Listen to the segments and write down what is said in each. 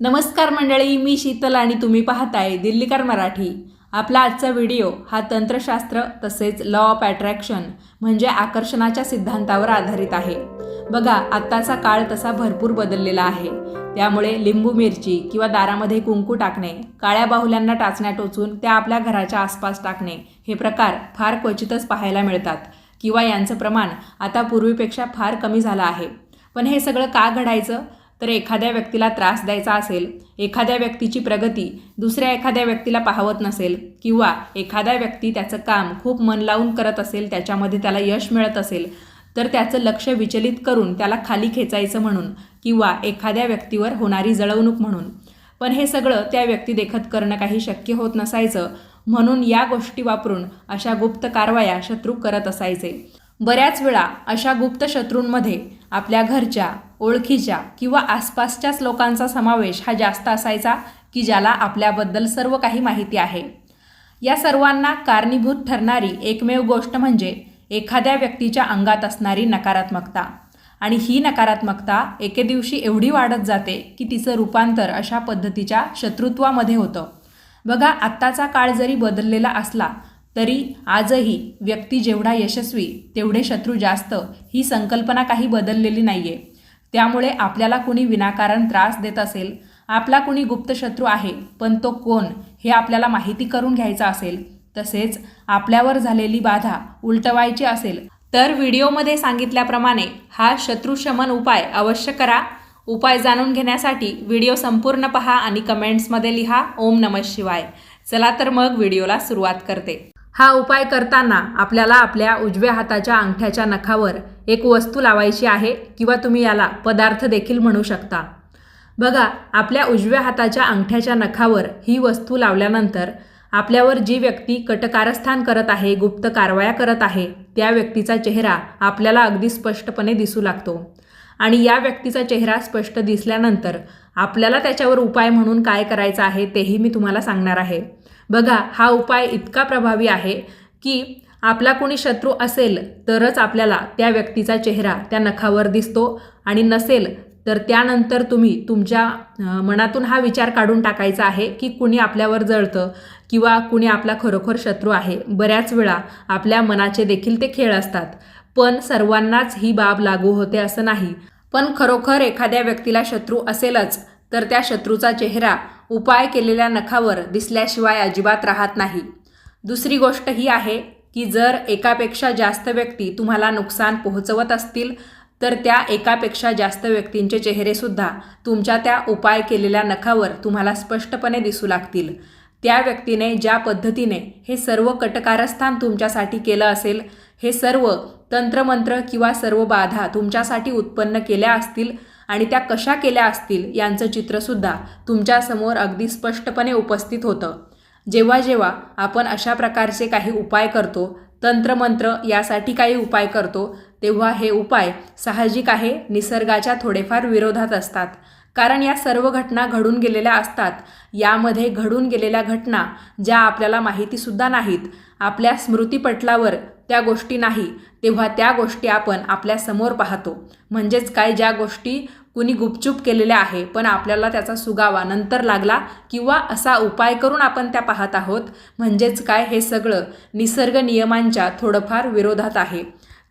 नमस्कार मंडळी मी शीतल आणि तुम्ही पाहताय दिल्लीकर मराठी. आपला आजचा व्हिडिओ हा तंत्रशास्त्र तसेच लॉ ऑफ अट्रॅक्शन म्हणजे आकर्षणाच्या सिद्धांतावर आधारित आहे. बघा आत्ताचा काळ तसा भरपूर बदललेला आहे. त्यामुळे लिंबू मिरची किंवा दारामध्ये कुंकू टाकणे काळ्या बाहुल्यांना टाचण्या टोचून त्या आपल्या घराच्या आसपास टाकणे हे प्रकार फार क्वचितच पाहायला मिळतात किंवा यांचं प्रमाण आता पूर्वीपेक्षा फार कमी झालं आहे. पण हे सगळं का घडायचं? तर एखाद्या व्यक्तीला त्रास द्यायचा असेल एखाद्या व्यक्तीची प्रगती दुसऱ्या एखाद्या व्यक्तीला पाहवत नसेल किंवा एखाद्या व्यक्ती त्याचं काम खूप मन लावून करत असेल त्याच्यामध्ये त्याला यश मिळत असेल तर त्याचं लक्ष विचलित करून त्याला खाली खेचायचं म्हणून किंवा एखाद्या व्यक्तीवर होणारी जळवणूक म्हणून. पण हे सगळं त्या व्यक्ती देखत करणं काही शक्य होत नसायचं म्हणून या गोष्टी वापरून अशा गुप्त कारवाया शत्रू करत असायचे. बऱ्याच वेळा अशा गुप्त शत्रूंमध्ये आपल्या घरच्या ओळखीच्या किंवा आसपासच्याच लोकांचा समावेश हा जास्त असायचा की ज्याला आपल्याबद्दल सर्व काही माहिती आहे. या सर्वांना कारणीभूत ठरणारी एकमेव गोष्ट म्हणजे एखाद्या व्यक्तीच्या अंगात असणारी नकारात्मकता. आणि ही नकारात्मकता एके दिवशी एवढी वाढत जाते की तिचं रूपांतर अशा पद्धतीच्या शत्रुत्वामध्ये होतं. बघा आत्ताचा काळ जरी बदललेला असला तरी आजही व्यक्ती जेवढा यशस्वी तेवढे शत्रू जास्त ही संकल्पना काही बदललेली नाही आहे त्यामुळे आपल्याला कुणी विनाकारण त्रास देत असेल आपला कुणी गुप्त शत्रू आहे पण तो कोण हे आपल्याला माहिती करून घ्यायचा असेल तसेच आपल्यावर झालेली बाधा उलटवायची असेल तर व्हिडिओमध्ये सांगितल्याप्रमाणे हा शत्रुशमन उपाय अवश्य करा. उपाय जाणून घेण्यासाठी व्हिडिओ संपूर्ण पहा आणि कमेंट्समध्ये लिहा ओम नमः शिवाय. चला तर मग व्हिडिओला सुरुवात करते. हा उपाय करताना आपल्याला आपल्या उजव्या हाताच्या अंगठ्याच्या नखावर एक वस्तू लावायची आहे किंवा तुम्ही याला पदार्थ देखील म्हणू शकता. बघा आपल्या उजव्या हाताच्या अंगठ्याच्या नखावर ही वस्तू लावल्यानंतर आपल्यावर जी व्यक्ती कटकारस्थान करत आहे गुप्त कारवाया करत आहे त्या व्यक्तीचा चेहरा आपल्याला अगदी स्पष्टपणे दिसू लागतो. आणि या व्यक्तीचा चेहरा स्पष्ट दिसल्यानंतर आपल्याला त्याच्यावर उपाय म्हणून काय करायचं आहे तेही मी तुम्हाला सांगणार आहे. बघा हा उपाय इतका प्रभावी आहे की आपला कोणी शत्रू असेल तरच आपल्याला त्या व्यक्तीचा चेहरा त्या नखावर दिसतो आणि नसेल तर त्यानंतर तुम्ही तुमच्या मनातून हा विचार काढून टाकायचा आहे की कुणी आपल्यावर जळतं किंवा कुणी आपला खरोखर शत्रू आहे. बऱ्याच वेळा आपल्या मनाचे देखील ते खेळ असतात. पण सर्वांनाच ही बाब लागू होते असं नाही. पण खरोखर एखाद्या व्यक्तीला शत्रू असेलच तर त्या शत्रूचा चेहरा उपाय केलेल्या नखावर दिसल्याशिवाय अजिबात राहत नाही. दुसरी गोष्ट ही आहे की जर एकापेक्षा जास्त व्यक्ती तुम्हाला नुकसान पोहोचवत असतील तर त्या एकापेक्षा जास्त व्यक्तींचे चेहरेसुद्धा तुमच्या त्या उपाय केलेल्या नखावर तुम्हाला स्पष्टपणे दिसू लागतील. त्या व्यक्तीने ज्या पद्धतीने हे सर्व कटकारस्थान तुमच्यासाठी केलं असेल हे सर्व तंत्रमंत्र किंवा सर्व बाधा तुमच्यासाठी उत्पन्न केल्या असतील आणि त्या कशा केल्या असतील यांचं चित्रसुद्धा तुमच्यासमोर अगदी स्पष्टपणे उपस्थित होतं. जेव्हा जेव्हा आपण अशा प्रकारचे काही उपाय करतो तंत्रमंत्र यासाठी काही उपाय करतो तेव्हा हे उपाय साहजिक आहे निसर्गाच्या थोडेफार विरोधात असतात. कारण या सर्व घटना घडून गेलेल्या असतात. यामध्ये घडून गेलेल्या घटना ज्या आपल्याला माहितीसुद्धा नाहीत. आपल्या स्मृतीपटलावर त्या गोष्टी नाही तेव्हा त्या गोष्टी आपण आपल्यासमोर पाहतो. म्हणजेच काय ज्या गोष्टी कुणी गुपचूप केलेल्या आहे पण आपल्याला त्याचा सुगावा नंतर लागला किंवा असा उपाय करून आपण त्या पाहत आहोत म्हणजेच काय हे सगळं निसर्ग नियमांच्या थोडंफार विरोधात आहे.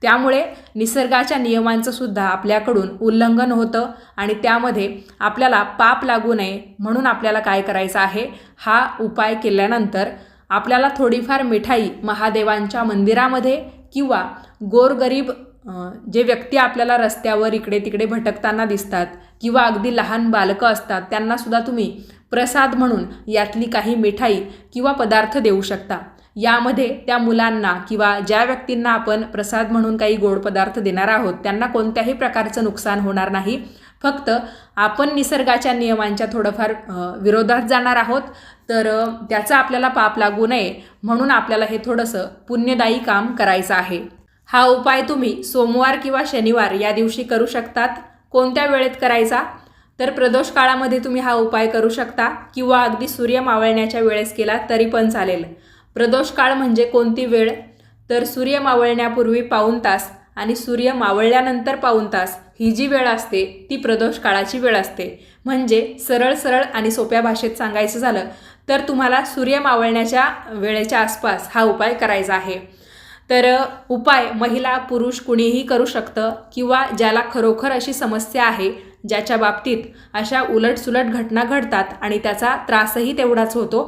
त्यामुळे निसर्गाच्या नियमांचं सुद्धा आपल्याकडून उल्लंघन होतं आणि त्यामध्ये आपल्याला पाप लागू नये म्हणून आपल्याला काय करायचं आहे हा उपाय केल्यानंतर आपल्याला थोडीफार मिठाई महादेवांच्या मंदिरामध्ये किंवा गोरगरीब जे व्यक्ती आपल्याला रस्त्यावर इकडे तिकडे भटकताना दिसतात किंवा अगदी लहान बालकं असतात त्यांनासुद्धा तुम्ही प्रसाद म्हणून यातली काही मिठाई किंवा पदार्थ देऊ शकता. यामध्ये त्या मुलांना किंवा ज्या व्यक्तींना आपण प्रसाद म्हणून काही गोड पदार्थ देणार आहोत त्यांना कोणत्याही प्रकारचं नुकसान होणार नाही. फक्त आपण निसर्गाच्या नियमांच्या थोडंफार विरोधात जाणार आहोत. तर त्याचा आपल्याला पाप लागू नये म्हणून आपल्याला हे थोडंसं पुण्यदायी काम करायचं आहे. हा उपाय तुम्ही सोमवार किंवा शनिवार या दिवशी करू शकतात. कोणत्या वेळेत करायचा? तर प्रदोष काळामध्ये तुम्ही हा उपाय करू शकता किंवा अगदी सूर्य मावळण्याच्या वेळेस केला तरी पण चालेल. प्रदोष काळ म्हणजे कोणती वेळ? तर सूर्य मावळण्यापूर्वी पाऊण तास आणि सूर्य मावळल्यानंतर पाऊण तास ही जी वेळ असते ती प्रदोष काळाची वेळ असते. म्हणजे सरळ सरळ आणि सोप्या भाषेत सांगायचं झालं तर तुम्हाला सूर्य मावळण्याच्या वेळेच्या आसपास हा उपाय करायचा आहे. तर उपाय महिला पुरुष कुणीही करू शकतं किंवा ज्याला खरोखर अशी समस्या आहे ज्याच्या बाबतीत अशा उलटसुलट घटना घडतात आणि त्याचा त्रासही तेवढाच होतो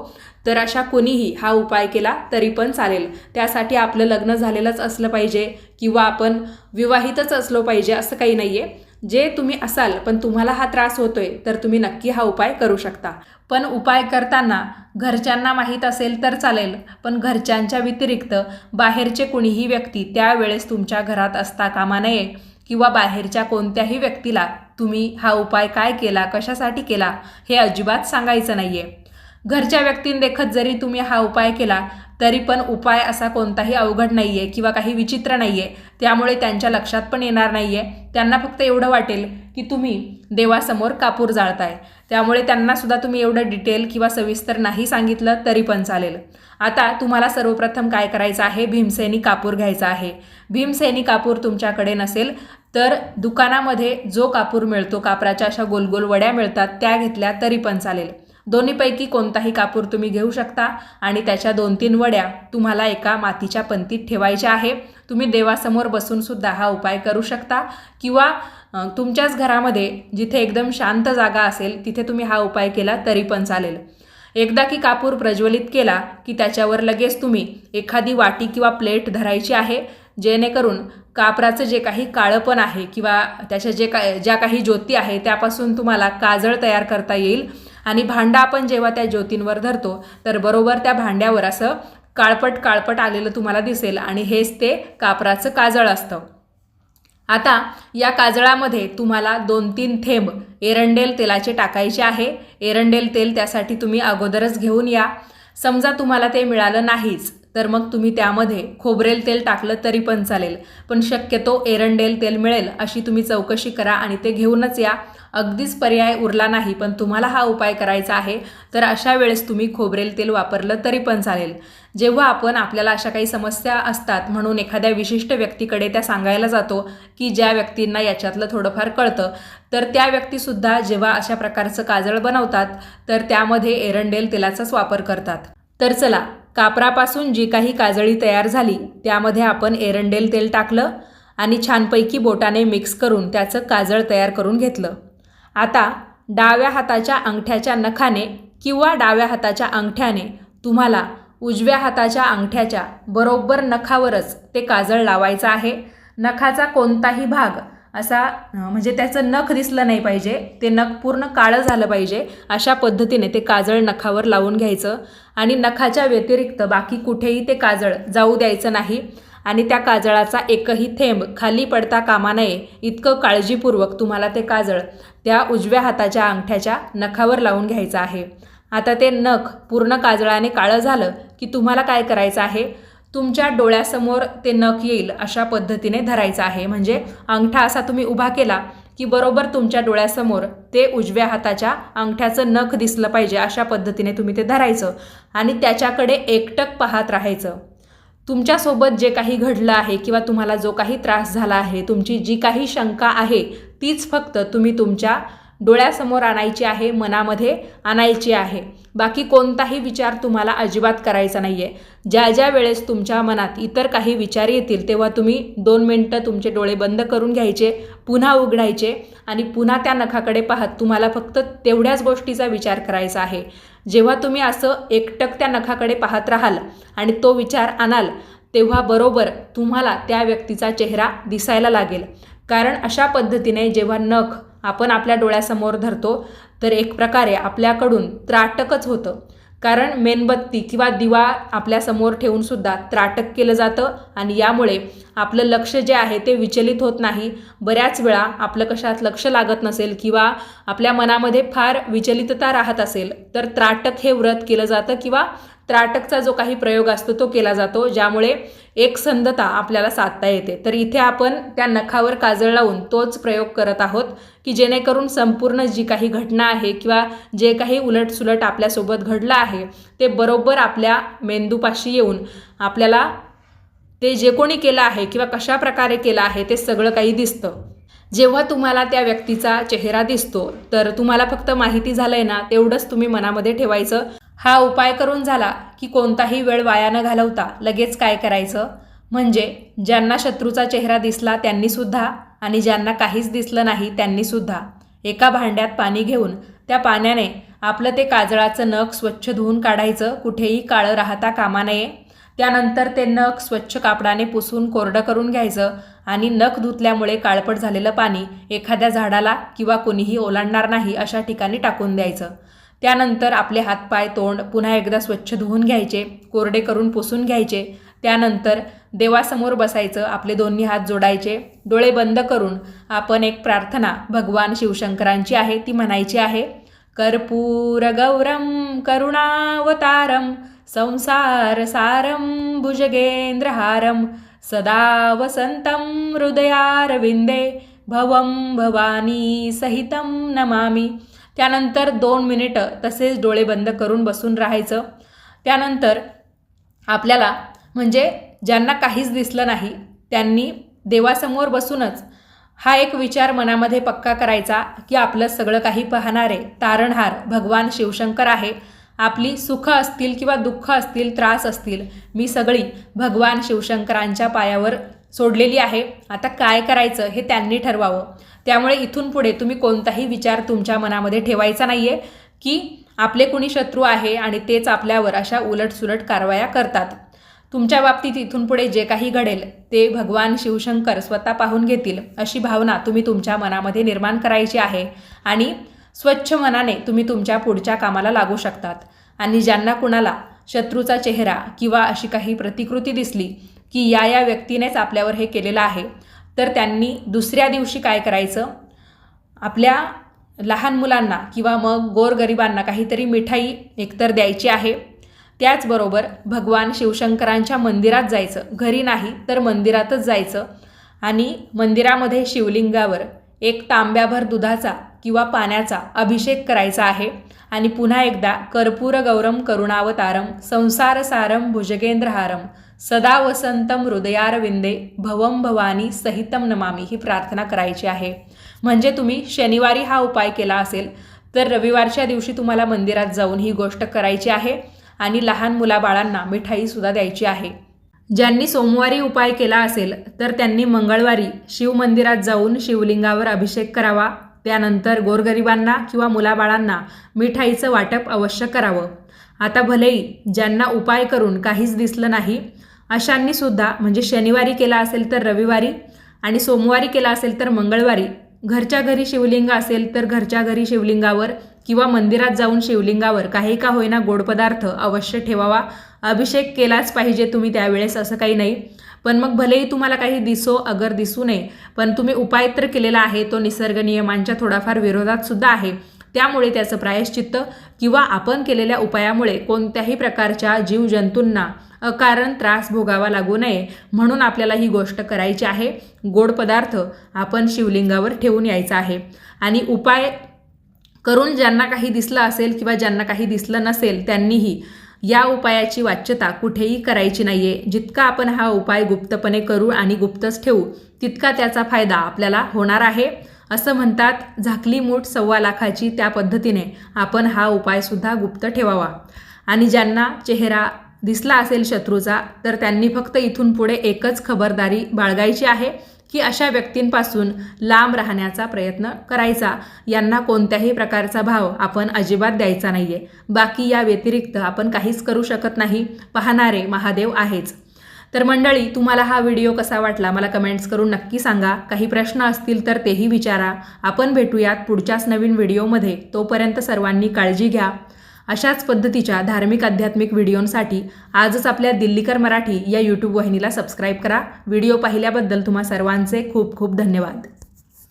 तर अशा कोणीही हा उपाय केला तरी पण चालेल. त्यासाठी आपलं लग्न झालेलंच असलं पाहिजे किंवा आपण विवाहितच असलो पाहिजे असं काही नाही आहे जे तुम्ही असाल पण तुम्हाला हा त्रास होतोय तर तुम्ही नक्की हा उपाय करू शकता. पण उपाय करताना घरच्यांना माहीत असेल तर चालेल पण घरच्यांच्या व्यतिरिक्त बाहेरचे कुणीही व्यक्ती त्यावेळेस तुमच्या घरात असता कामा नये किंवा बाहेरच्या कोणत्याही व्यक्तीला तुम्ही हा उपाय काय केला कशासाठी केला हे अजिबात सांगायचं नाही आहे घरच्या व्यक्तींदेखत जरी तुम्ही हा उपाय केला तरी पण उपाय असा कोणताही अवघड नाही आहे किंवा काही विचित्र नाही आहे त्यामुळे त्यांच्या लक्षात पण येणार नाही आहे त्यांना फक्त एवढं वाटेल की तुम्ही देवासमोर कापूर जाळताय. त्यामुळे त्यांनासुद्धा तुम्ही एवढं डिटेल किंवा सविस्तर नाही सांगितलं तरी पण चालेल. आता तुम्हाला सर्वप्रथम काय करायचं आहे? भीमसेनी कापूर घ्यायचा आहे. भीमसेनी कापूर तुमच्याकडे नसेल तर दुकानामध्ये जो कापूर मिळतो कापराच्या अशा गोलगोल वड्या मिळतात त्या घेतल्या तरी पण चालेल. दोन्हीपैकी कोणताही कापूर तुम्ही घेऊ शकता आणि त्याच्या दोन तीन वड्या तुम्हाला एका मातीच्या पंतीत ठेवायच्या आहे. तुम्ही देवासमोर बसूनसुद्धा हा उपाय करू शकता किंवा तुमच्याच घरामध्ये जिथे एकदम शांत जागा असेल तिथे तुम्ही हा उपाय केला तरी पण चालेल. एकदा की कापूर प्रज्वलित केला की त्याच्यावर लगेच तुम्ही एखादी वाटी किंवा प्लेट धरायची आहे जेणेकरून कापराचं जे काही काळंपण आहे किंवा त्याच्या जे का ज्या काही ज्योती आहे त्यापासून तुम्हाला काजळ तयार करता येईल. आणि भांडं आपण जेव्हा त्या ज्योतींवर धरतो तर बरोबर त्या भांड्यावर असं काळपट काळपट आलेलं तुम्हाला दिसेल आणि हेच ते कापराचं काजळ असतं. आता या काजळामध्ये तुम्हाला दोन तीन थेंब एरंडेल तेलाचे टाकायचे आहे. एरंडेल तेल त्यासाठी तुम्ही अगोदरच घेऊन या. समजा तुम्हाला ते मिळालं नाहीच तर मग तुम्ही त्यामध्ये खोबरेल तेल टाकलं तरी पण चालेल. पण शक्यतो एरंडेल तेल मिळेल अशी तुम्ही चौकशी करा आणि ते घेऊनच या. अगदीच पर्याय उरला नाही पण तुम्हाला हा उपाय करायचा आहे. तर अशा वेळेस तुम्ही खोबरेल तेल वापरलं तरी पण चालेल. जेव्हा आपण आपल्याला अशा काही समस्या असतात म्हणून एखाद्या विशिष्ट व्यक्तीकडे त्या सांगायला जातो की ज्या व्यक्तींना याच्यातलं थोडंफार कळतं तर त्या व्यक्तीसुद्धा जेव्हा अशा प्रकारचं काजळ बनवतात तर त्यामध्ये एरंडेल तेलाचाच वापर करतात. तर चला कापरापासून जी काही काजळी तयार झाली त्यामध्ये आपण एरंडेल तेल टाकलं आणि छानपैकी बोटाने मिक्स करून त्याचं काजळ तयार करून घेतलं. आता डाव्या हाताच्या अंगठ्याच्या नखाने किंवा डाव्या हाताच्या अंगठ्याने तुम्हाला उजव्या हाताच्या अंगठ्याच्या बरोबर नखावरच ते काजळ लावायचं आहे. नखाचा कोणताही भाग असा म्हणजे त्याचं नख दिसलं नाही पाहिजे ते नख पूर्ण काळं झालं पाहिजे अशा पद्धतीने ते काजळ नखावर लावून घ्यायचं. आणि नखाच्या व्यतिरिक्त बाकी कुठेही ते काजळ जाऊ द्यायचं नाही. आणि त्या काजळाचा एकही थेंब खाली पडता कामा नये इतकं काळजीपूर्वक तुम्हाला ते काजळ त्या उजव्या हाताच्या अंगठ्याच्या नखावर लावून घ्यायचं आहे. आता ते नख पूर्ण काजळाने काळं झालं की तुम्हाला काय करायचं आहे? तुमच्या डोळ्यासमोर ते नख येईल अशा पद्धतीने धरायचं आहे. म्हणजे अंगठा असा तुम्ही उभा केला की बरोबर तुमच्या डोळ्यासमोर ते उजव्या हाताच्या अंगठ्याचं नख दिसलं पाहिजे अशा पद्धतीने तुम्ही ते धरायचं आणि त्याच्याकडे एकटक पाहत राहायचं. तुमच्यासोबत जे काही घडलं आहे किंवा तुम्हाला जो काही त्रास झाला आहे तुमची जी काही शंका आहे तीच फक्त तुम्ही तुमच्या डोळ्यासमोर आणायची आहे मनामध्ये आणायची आहे. बाकी कोणताही विचार तुम्हाला अजिबात करायचा नाही आहे ज्या ज्या वेळेस तुमच्या मनात इतर काही विचार येतील तेव्हा तुम्ही दोन मिनटं तुमचे डोळे बंद करून घ्यायचे पुन्हा उघडायचे आणि पुन्हा त्या नखाकडे पाहत तुम्हाला फक्त तेवढ्याच गोष्टीचा विचार करायचा आहे. जेव्हा तुम्ही असं एकटक त्या नखाकडे पाहत राहाल आणि तो विचार आणाल तेव्हा बरोबर तुम्हाला त्या व्यक्तीचा चेहरा दिसायला लागेल. कारण अशा पद्धतीने जेव्हा नख आपण आपल्या डोळ्यासमोर धरतो तर एक प्रकारे आपल्याकडून त्राटकच होतं. कारण मेणबत्ती किंवा दिवा आपल्यासमोर ठेवूनसुद्धा त्राटक केलं जातं आणि यामुळे आपलं लक्ष जे आहे ते विचलित होत नाही. बऱ्याच वेळा आपलं कशात लक्ष लागत नसेल किंवा आपल्या मनामध्ये फार विचलितता राहत असेल तर त्राटक हे व्रत केलं जातं किंवा त्राटकचा जो काही प्रयोग असतो तो केला जातो ज्यामुळे एकसंधता आपल्याला साधता येते. तर इथे आपण त्या नखावर काजळ लावून तोच प्रयोग करत आहोत की जेणेकरून संपूर्ण जी काही घटना आहे किंवा जे काही उलटसुलट आपल्यासोबत घडलं आहे ते बरोबर आपल्या मेंदूपाशी येऊन आपल्याला ते जे कोणी केलं आहे किंवा कशा प्रकारे केलं आहे ते सगळं काही दिसतं. जेव्हा तुम्हाला त्या व्यक्तीचा चेहरा दिसतो तर तुम्हाला फक्त माहिती झालंय ना तेवढंच तुम्ही मनामध्ये ठेवायचं. हा उपाय करून झाला की कोणताही वेळ वाया न घालवता लगेच काय करायचं? म्हणजे ज्यांना शत्रूचा चेहरा दिसला त्यांनीसुद्धा आणि ज्यांना काहीच दिसलं नाही त्यांनीसुद्धा एका भांड्यात पाणी घेऊन त्या पाण्याने आपलं ते काजळाचं नख स्वच्छ धुवून काढायचं कुठेही काळं राहता कामा नये. त्यानंतर ते नख स्वच्छ कापडाने पुसून कोरडं करून घ्यायचं आणि नख धुतल्यामुळे काळपट झालेलं पाणी एखाद्या झाडाला किंवा कोणीही ओलांडणार नाही अशा ठिकाणी टाकून द्यायचं. त्यानंतर आपले हातपाय तोंड पुन्हा एकदा स्वच्छ धुवून घ्यायचे कोरडे करून पुसून घ्यायचे. त्यानंतर देवासमोर बसायचं आपले दोन्ही हात जोडायचे. डोळे बंद करून आपण एक प्रार्थना भगवान शिवशंकरांची आहे ती म्हणायची आहे कर्पूरगौरं करुणावतारं संसारसारं भुजगेन्द्रहारं सदा वसन्तं हृदयारविन्दे भवं भवानी सहितं नमामि। त्यानंतर दोन मिनिटं तसेच डोळे बंद करून बसून राहायचं. त्यानंतर आपल्याला म्हणजे ज्यांना काहीच दिसलं नाही त्यांनी देवासमोर बसूनच हा एक विचार मनामध्ये पक्का करायचा की आपलं सगळं काही पाहणारे तारणहार भगवान शिवशंकर आहे. आपली सुख असतील किंवा दुःख असतील त्रास असतील मी सगळी भगवान शिवशंकरांच्या पायावर सोडलेली आहे. आता काय करायचं हे त्यांनी ठरवावं. त्यामुळे इथून पुढे तुम्ही कोणताही विचार तुमच्या मनामध्ये ठेवायचा नाही आहे की आपले कुणी शत्रू आहे आणि तेच आपल्यावर अशा उलटसुलट कारवाया करतात. तुमच्या बाबतीत इथून पुढे जे काही घडेल ते भगवान शिवशंकर स्वतः पाहून घेतील अशी भावना तुम्ही तुमच्या मनामध्ये निर्माण करायची आहे आणि स्वच्छ मनाने तुम्ही तुमच्या पुढच्या कामाला लागू शकतात. आणि ज्यांना कुणाला शत्रूचा चेहरा किंवा अशी काही प्रतिकृती दिसली की या या व्यक्तीनेच आपल्यावर हे केलेलं आहे. तर त्यांनी दुसऱ्या दिवशी काय करायचं? आपल्या लहान मुलांना किंवा मग गोरगरिबांना काहीतरी मिठाई एकतर द्यायची आहे. त्याचबरोबर भगवान शिवशंकरांच्या मंदिरात जायचं. घरी नाही तर मंदिरातच जायचं. आणि मंदिरामध्ये शिवलिंगावर एक तांब्याभर दुधाचा किंवा पाण्याचा अभिषेक करायचा आहे. आणि पुन्हा एकदा कर्पूर गौरम करुणावतारम संसारसारम भुजगेंद्रहारम सदा वसंतम हृदयारविंदे भवम भवानी सहितम नमामी ही प्रार्थना करायची आहे. म्हणजे तुम्ही शनिवारी हा उपाय केला असेल तर रविवारच्या दिवशी तुम्हाला मंदिरात जाऊन ही गोष्ट करायची आहे आणि लहान मुलाबाळांना मिठाईसुद्धा द्यायची आहे. ज्यांनी सोमवारी उपाय केला असेल तर त्यांनी मंगळवारी शिवमंदिरात जाऊन शिवलिंगावर अभिषेक करावा. त्यानंतर गोरगरिबांना किंवा मुलाबाळांना मिठाईचं वाटप अवश्य करावं. आता भलेही ज्यांना उपाय करून काहीच दिसलं नाही अशांनी सुद्धा म्हणजे शनिवारी केला असेल तर रविवारी आणि सोमवारी केला असेल तर मंगळवारी घरच्या घरी शिवलिंग असेल तर घरच्या घरी शिवलिंगावर किंवा मंदिरात जाऊन शिवलिंगावर काही का होईना गोड पदार्थ अवश्य ठेवावा. अभिषेक केलाच पाहिजे तुम्ही त्यावेळेस असं काही नाही. पण मग भलेही तुम्हाला काही दिसो अगर दिसू नये पण तुम्ही उपाय तर केलेला आहे तो निसर्ग नियमांच्या थोडाफार विरोधात सुद्धा आहे. त्यामुळे त्याचं प्रायश्चित्त किंवा आपण केलेल्या उपायामुळे कोणत्याही प्रकारच्या जीवजंतूंना कारण त्रास भोगावा लागू नये म्हणून आपल्याला ही गोष्ट करायची आहे. गोड पदार्थ आपण शिवलिंगावर ठेवून यायचा आहे. आणि उपाय करून ज्यांना काही दिसलं असेल किंवा ज्यांना काही दिसलं नसेल त्यांनीही या उपायाची वाच्यता कुठेही करायची नाही आहे जितका आपण हा उपाय गुप्तपणे करू आणि गुप्तच ठेवू तितका त्याचा फायदा आपल्याला होणार आहे. असं म्हणतात झाकली मूठ सव्वा लाखाची त्या पद्धतीने आपण हा उपायसुद्धा गुप्त ठेवावा. आणि ज्यांना चेहरा दिसला असेल शत्रूचा तर त्यांनी फक्त इथून पुढे एकच खबरदारी बाळगायची आहे की अशा व्यक्तींपासून लांब राहण्याचा प्रयत्न करायचा. यांना कोणत्याही प्रकारचा भाव आपण अजिबात द्यायचा नाही आहे बाकी या व्यतिरिक्त आपण काहीच करू शकत नाही. पाहणारे महादेव आहेच. तर मंडळी तुम्हाला हा व्हिडिओ कसा वाटला? मला कमेंट्स करून नक्की सांगा. काही प्रश्न असतील तर तेही विचारा. आपण भेटूयात पुढच्याच नवीन व्हिडिओमध्ये. तोपर्यंत सर्वांनी काळजी घ्या. अशाच पद्धतीच्या धार्मिक आध्यात्मिक व्हिडिओंसाठी आजच आपल्या दिल्लीकर मराठी या यूट्यूब वाहिनीला सबस्क्राईब करा. व्हिडिओ पाहिल्याबद्दल तुम्हा सर्वांचे खूप खूप धन्यवाद.